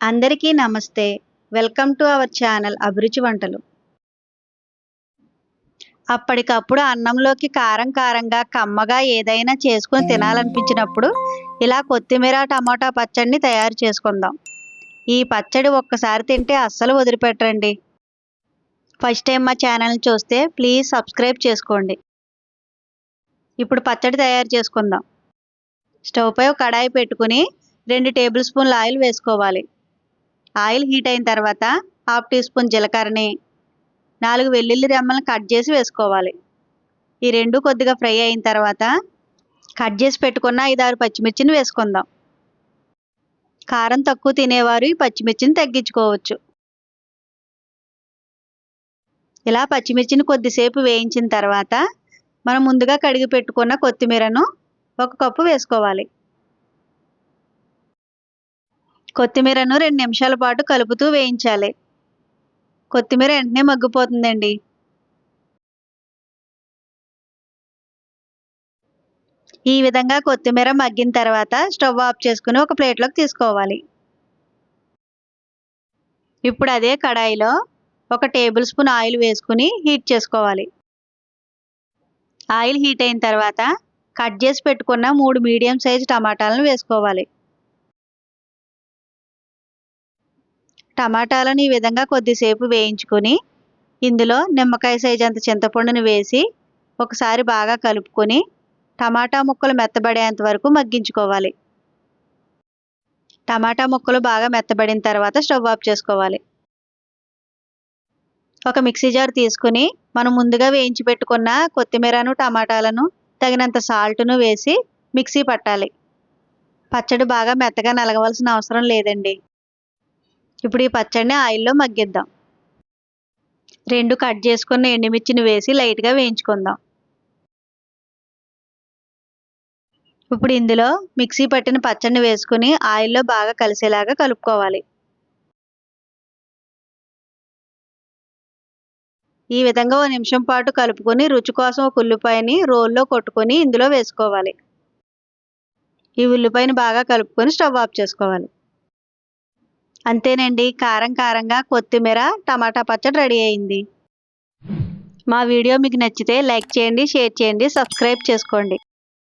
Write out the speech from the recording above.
అందరికీ నమస్తే. Welcome to our channel అభిరుచి వంటలు. అప్పటికప్పుడు అన్నంలోకి కారం కారంగా కమ్మగా ఏదైనా చేసుకొని తినాలనిపించినప్పుడు ఇలా కొత్తిమీర టమాటా పచ్చడిని తయారు చేసుకుందాం. ఈ పచ్చడి ఒక్కసారి తింటే అస్సలు వదిలిపెట్టరండి. ఫస్ట్ టైం మా ఛానల్ని చూస్తే ప్లీజ్ సబ్స్క్రైబ్ చేసుకోండి. ఇప్పుడు పచ్చడి తయారు చేసుకుందాం. స్టవ్పై ఒక కడాయి పెట్టుకుని రెండు టేబుల్ స్పూన్ల ఆయిల్ వేసుకోవాలి. ఆయిల్ హీట్ అయిన తర్వాత హాఫ్ టీ స్పూన్ జీలకర్రని నాలుగు వెల్లుల్లి రెమ్మలను కట్ చేసి వేసుకోవాలి. ఈ రెండు కొద్దిగా ఫ్రై అయిన తర్వాత కట్ చేసి పెట్టుకున్న ఐదారు పచ్చిమిర్చిని వేసుకుందాం. కారం తక్కువ తినేవారు ఈ పచ్చిమిర్చిని తగ్గించుకోవచ్చు. ఇలా పచ్చిమిర్చిని కొద్దిసేపు వేయించిన తర్వాత మనం ముందుగా కడిగి పెట్టుకున్న కొత్తిమీరను ఒక కప్పు వేసుకోవాలి. కొత్తిమీరను రెండు నిమిషాల పాటు కలుపుతూ వేయించాలి. కొత్తిమీర వెంటనే మగ్గిపోతుందండి. ఈ విధంగా కొత్తిమీర మగ్గిన తర్వాత స్టవ్ ఆఫ్ చేసుకుని ఒక ప్లేట్లోకి తీసుకోవాలి. ఇప్పుడు అదే కడాయిలో ఒక టేబుల్ స్పూన్ ఆయిల్ వేసుకుని హీట్ చేసుకోవాలి. ఆయిల్ హీట్ అయిన తర్వాత కట్ చేసి పెట్టుకున్న మూడు మీడియం సైజ్ టమాటాలను వేసుకోవాలి. టమాటాలను ఈ విధంగా కొద్దిసేపు వేయించుకొని ఇందులో నిమ్మకాయ సైజ్ అంత చింతపండుని వేసి ఒకసారి బాగా కలుపుకొని టమాటా ముక్కలు మెత్తబడేంత వరకు మగ్గించుకోవాలి. టమాటా ముక్కలు బాగా మెత్తబడిన తర్వాత స్టవ్ ఆఫ్ చేసుకోవాలి. ఒక మిక్సీ జార్ తీసుకుని మనం ముందుగా వేయించి పెట్టుకున్న కొత్తిమీరను టమాటాలను తగినంత సాల్ట్ను వేసి మిక్సీ పట్టాలి. పచ్చడి బాగా మెత్తగా నలగవలసిన అవసరం లేదండి. ఇప్పుడు ఈ పచ్చడిని ఆయిల్లో మగ్గిద్దాం. రెండు కట్ చేసుకున్న ఎండుమిర్చిని వేసి లైట్గా వేయించుకుందాం. ఇప్పుడు ఇందులో మిక్సీ పట్టిన పచ్చడిని వేసుకుని ఆయిల్లో బాగా కలిసేలాగా కలుపుకోవాలి. ఈ విధంగా ఓ నిమిషం పాటు కలుపుకొని రుచి కోసం ఒక ఉల్లిపాయని రోల్లో కొట్టుకొని ఇందులో వేసుకోవాలి. ఈ ఉల్లిపాయని బాగా కలుపుకొని స్టవ్ ఆఫ్ చేసుకోవాలి. అంతేనండి. కారం కారంగా కొత్తిమీర టమాటా పచ్చడి రెడీ అయింది. మా వీడియో మీకు నచ్చితే లైక్ చేయండి షేర్ చేయండి సబ్స్క్రైబ్ చేసుకోండి.